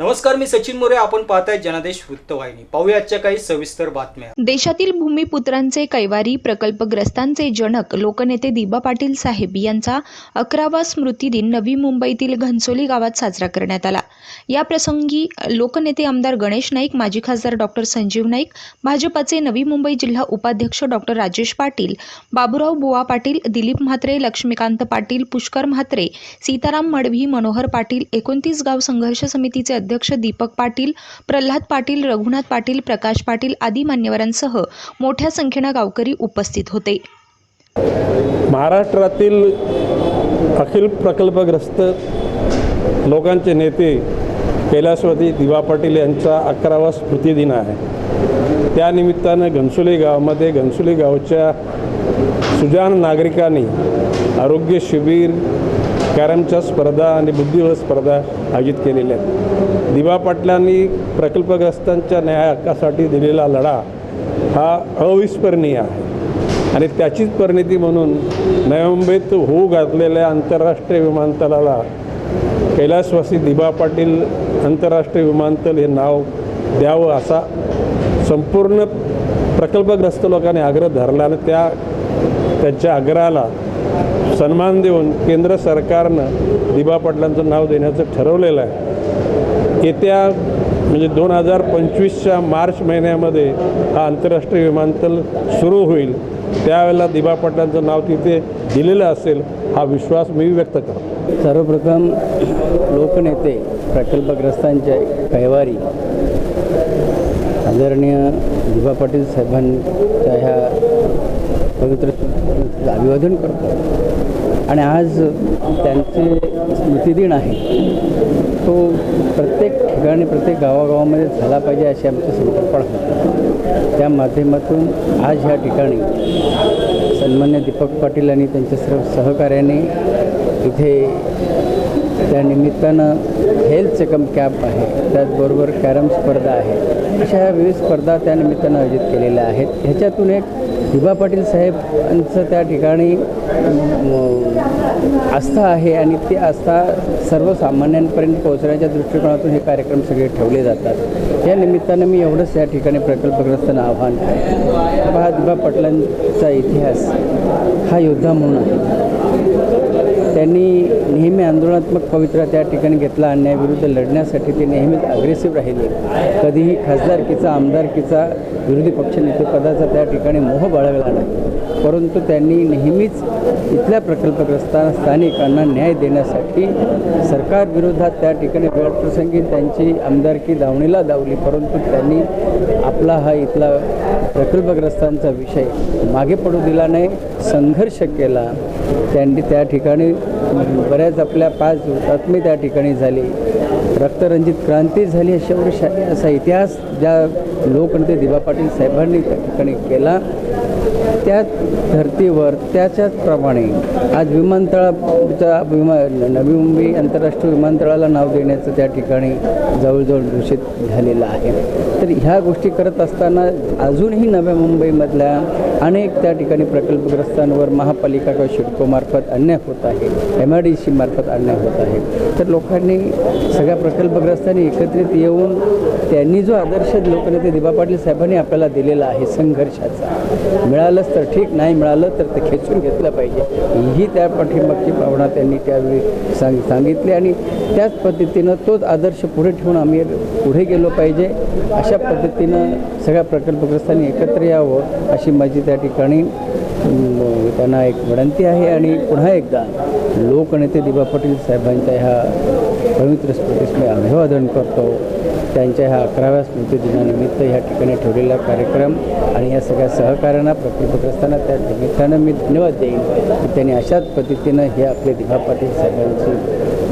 नमस्कार मी सचिन मोरे. आपण पाहताय जनादेश वृत्तवाहिनी. पाहूया आजच्या काही सविस्तर बातम्या. देशातील भूमिपुत्रांचे कैवारी प्रकल्पग्रस्तांचे जनक लोकनेते दिबा पाटील साहेब यांचा अकरावा स्मृती दिन नवी मुंबईतील घनसोली गावात साजरा करण्यात आला. या प्रसंगी लोकनेते आमदार गणेश नाईक माजी खासदार डॉक्टर संजीव नाईक भाजपाचे नवी मुंबई जिल्हा उपाध्यक्ष डॉक्टर राजेश पाटील बाबुराव बुवा पाटील दिलीप म्हात्रे लक्ष्मीकांत पाटील पुष्कर म्हात्रे सीताराम मडवी मनोहर पाटील एकोणतीस गाव संघर्ष समितीचे अध्यक्ष दीपक पाटील प्रल्हाद पाटील रघुनाथ पाटील प्रकाश पाटील आदी मान्यवरांसह मोठ्या संख्येनं गावकरी उपस्थित होते. महाराष्ट्रातील अखिल प्रकल्पग्रस्त लोकांचे नेते कैलासवती दिवा पाटील यांचा अकरावा स्मृतिदिन आहे. त्यानिमित्तानं घनसुली गावामध्ये घनसुले गावच्या सुजान नागरिकांनी आरोग्य शिबिर कॅरमच्या स्पर्धा आणि बुद्धिबळ स्पर्धा आयोजित केलेल्या आहेत. दिवा पाटलांनी प्रकल्पग्रस्तांच्या न्याय हक्कासाठी दिलेला लढा हा अविस्मरणीय आहे. आणि त्याचीच परिणिती म्हणून नवी मुंबईत होऊ घातलेल्या आंतरराष्ट्रीय विमानतळाला कैलासवासी दिबा पाटील आंतरराष्ट्रीय विमानतळ हे नाव द्यावं असा संपूर्ण प्रकल्पग्रस्त लोकांनी आग्रह धरला आणि त्या त्यांच्या आग्रहाला सन्मान देऊन केंद्र सरकारनं दिबा पाटलांचं नाव देण्याचं ठरवलेलं आहे. येत्या म्हणजे दोन हजार पंचवीसच्या मार्च महिन्यामध्ये हा आंतरराष्ट्रीय विमानतळ सुरू होईल. त्यावेळेला दिबा पाटलांचं नाव तिथे दिलेलं असेल हा विश्वास मी व्यक्त करतो. सर्वप्रथम लोकनेते प्रकल्पग्रस्तांच्या कैवारी आदरणीय दिबा पाटील साहेबांच्या ह्या पवित्र अभिवादन करतो. आणि आज त्यांचे स्मृतिदिन आहे. तो प्रत्येक ठिकाणी प्रत्येक गावागावामध्ये झाला पाहिजे अशी आमची संकल्पना होती त्या माध्यमातून आज ह्या ठिकाणी सन्मान्य दीपक पाटील आणि त्यांच्या सर्व सहकार्याने इथे त्या निमित्तानं हेल्थ चेकअप कॅम्प आहे. त्याचबरोबर कॅरम स्पर्धा आहे. अशा ह्या विविध स्पर्धा त्या निमित्तानं आयोजित केलेल्या आहेत. ह्याच्यातून एक विभा पाटील साहेबांचं त्या ठिकाणी आस्था आहे आणि ती आस्था सर्वसामान्यांपर्यंत पोहोचण्याच्या दृष्टिकोनातून हे कार्यक्रम सगळे ठेवले जातात. या निमित्तानं मी एवढंच या ठिकाणी प्रकल्पग्रस्तांना आव्हान करतो हा दिबा पाटलांचा इतिहास हा योद्धा म्हणून आहे. त्यांनी नेहमी आंदोलनात्मक पवित्रा त्या ठिकाणी घेतला. अन्यायाविरुद्ध लढण्यासाठी ते नेहमीच अग्रेसिव्ह राहिले. कधीही खासदारकीचा आमदारकीचा विरोधी पक्षनेतेपदाचा त्या ठिकाणी मोह बाळगला नाही. परंतु त्यांनी नेहमीच इथल्या प्रकल्पग्रस्तांना स्थानिकांना न्याय देण्यासाठी सरकारविरोधात त्या ठिकाणी वेळप्रसंगी त्यांची आमदारकी दावणीला दावली परंतु त्यांनी आपला हा इथला प्रकल्पग्रस्तांचा विषय मागे पडू दिला नाही संघर्ष केला. त्यांनी त्या ठिकाणी बऱ्याच आपल्या पाच हुतात्मे त्या ठिकाणी झाली. रक्तरंजित क्रांती झाली शौर्यशाली असा इतिहास ज्या लोकनेते दिबा पाटील साहेबांनी त्या ठिकाणी केला. त्या धर्तीवर त्याच्याचप्रमाणे आज विमानतळाचा विमा नवी मुंबई आंतरराष्ट्रीय विमानतळाला नाव देण्याचं त्या ठिकाणी जवळजवळ दूषित झालेलं आहे. तर ह्या गोष्टी करत असताना अजूनही नव्या मुंबईमधल्या अनेक त्या ठिकाणी प्रकल्पग्रस्तांवर महापालिका किंवा शिडकोमार्फत अन्याय होत आहे. एम आय डी सी मार्फत अन्याय होत आहे. तर लोकांनी सगळ्या प्रकल्पग्रस्तांनी एकत्रित येऊन त्यांनी जो आदर्श लोकनेते दिबा पाटील साहेबांनी आपल्याला दिलेला आहे संघर्षाचा मिळालंच तर ठीक नाही मिळालं तर ते खेचून घेतलं पाहिजे. ही त्या पाठीमागची भावना त्यांनी त्यावेळी सांग सांगितली आणि त्याच पद्धतीनं तोच आदर्श पुढे ठेवून आम्ही पुढे गेलो पाहिजे. अशा पद्धतीनं सगळ्या प्रकल्पग्रस्तांनी एकत्र यावं अशी माझी त्या ठिकाणी त्यांना एक विनंती आहे. आणि पुन्हा एकदा लोकनेते दिबा पाटील साहेबांच्या ह्या पवित्र स्मृतीस मी अभिवादन करतो. त्यांच्या ह्या अकराव्या स्मृतिदिनानिमित्त ह्या ठिकाणी ठेवलेला कार्यक्रम आणि या सगळ्या सहकाऱ्यांना प्रकल्पग्रस्तांना त्या निमित्तानं मी धन्यवाद देईन. की त्यांनी अशाच पद्धतीनं हे आपले दिभा पाटील साहेबांचे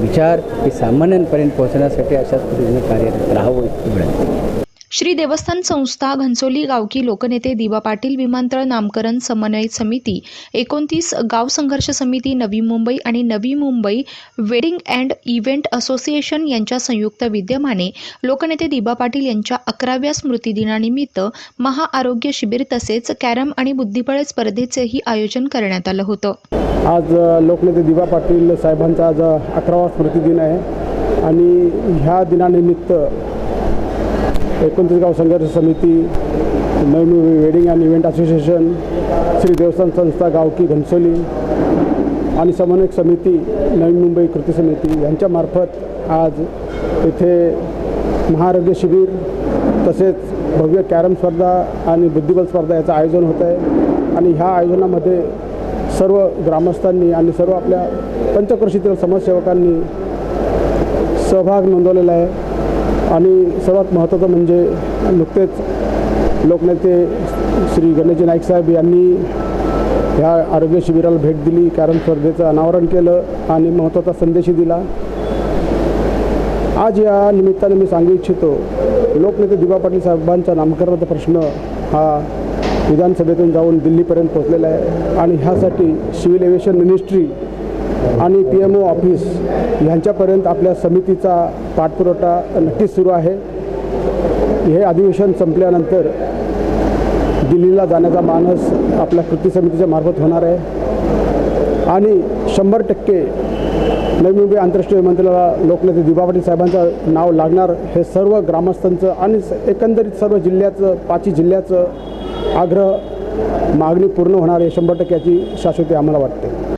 विचार हे सामान्यांपर्यंत पोहोचण्यासाठी अशाच पद्धतीनं कार्यरत राहावं. इतकी विनंती श्री देवस्थान संस्था घनसोली गावकी लोकनेते दिवा पाटील विमानतळ नामकरण समन्वय समिती एकोणतीस गाव संघर्ष समिती नवी मुंबई आणि Navi Mumbai wedding and event association यांच्या संयुक्त विद्यमाने लोकनेते दिबा पाटील यांच्या अकराव्या स्मृतिदिनानिमित्त महाआरोग्य शिबिर तसेच कॅरम आणि बुद्धिबळ स्पर्धेचेही आयोजन करण्यात आलं होतं. आज लोकनेते दिवा पाटील साहेबांचा आज अकरावा स्मृतिदिन आहे. आणि ह्या दिनानिमित्त एकोणतीस गाव संघर्ष समिती नवीन wedding and event association Shri देवस्थान संस्था गावकी घनसोली आणि समन्वयक समिती नवी मुंबई कृती समिती यांच्यामार्फत आज येथे महाआरोग्य शिबिर तसेच भव्य कॅरम स्पर्धा आणि बुद्धिबल स्पर्धा याचं आयोजन होत आहे. आणि ह्या आयोजनामध्ये सर्व ग्रामस्थांनी आणि सर्व आपल्या पंचक्रोशीतील समाजसेवकांनी सहभाग नोंदवलेला आहे. आणि सर्वात महत्त्वाचं म्हणजे नुकतेच लोकनेते श्री गणेशजी नाईक साहेब यांनी ह्या आरोग्य शिबिराला भेट दिली कारण स्पर्धेचं अनावरण केलं आणि महत्त्वाचा संदेशही दिला. आज या निमित्ताने मी सांगू इच्छितो लोकनेते दिबा पाटील साहेबांचा नामकरणाचा प्रश्न हा विधानसभेतून जाऊन दिल्लीपर्यंत पोचलेला आहे. आणि ह्यासाठी सिव्हिल एव्हिएशन मिनिस्ट्री आणि पी एम ओ ऑफिस ह्यांच्यापर्यंत आपल्या समितीचा पाठपुरवठा नक्कीच सुरू आहे. हे अधिवेशन संपल्यानंतर दिल्लीला जाण्याचा मानस आपल्या कृती समितीच्या मार्फत होणार आहे. आणि शंभर टक्के नवी मुंबई आंतरराष्ट्रीय विमानतळाला लोकनेते दिबा पाटील साहेबांचं नाव लागणार हे सर्व ग्रामस्थांचं आणि स- एकंदरीत सर्व जिल्ह्याचं पाचही जिल्ह्याचं आग्रह मागणी पूर्ण होणार आहे. शंभर टक्क्याची शाश्वती आम्हाला वाटते.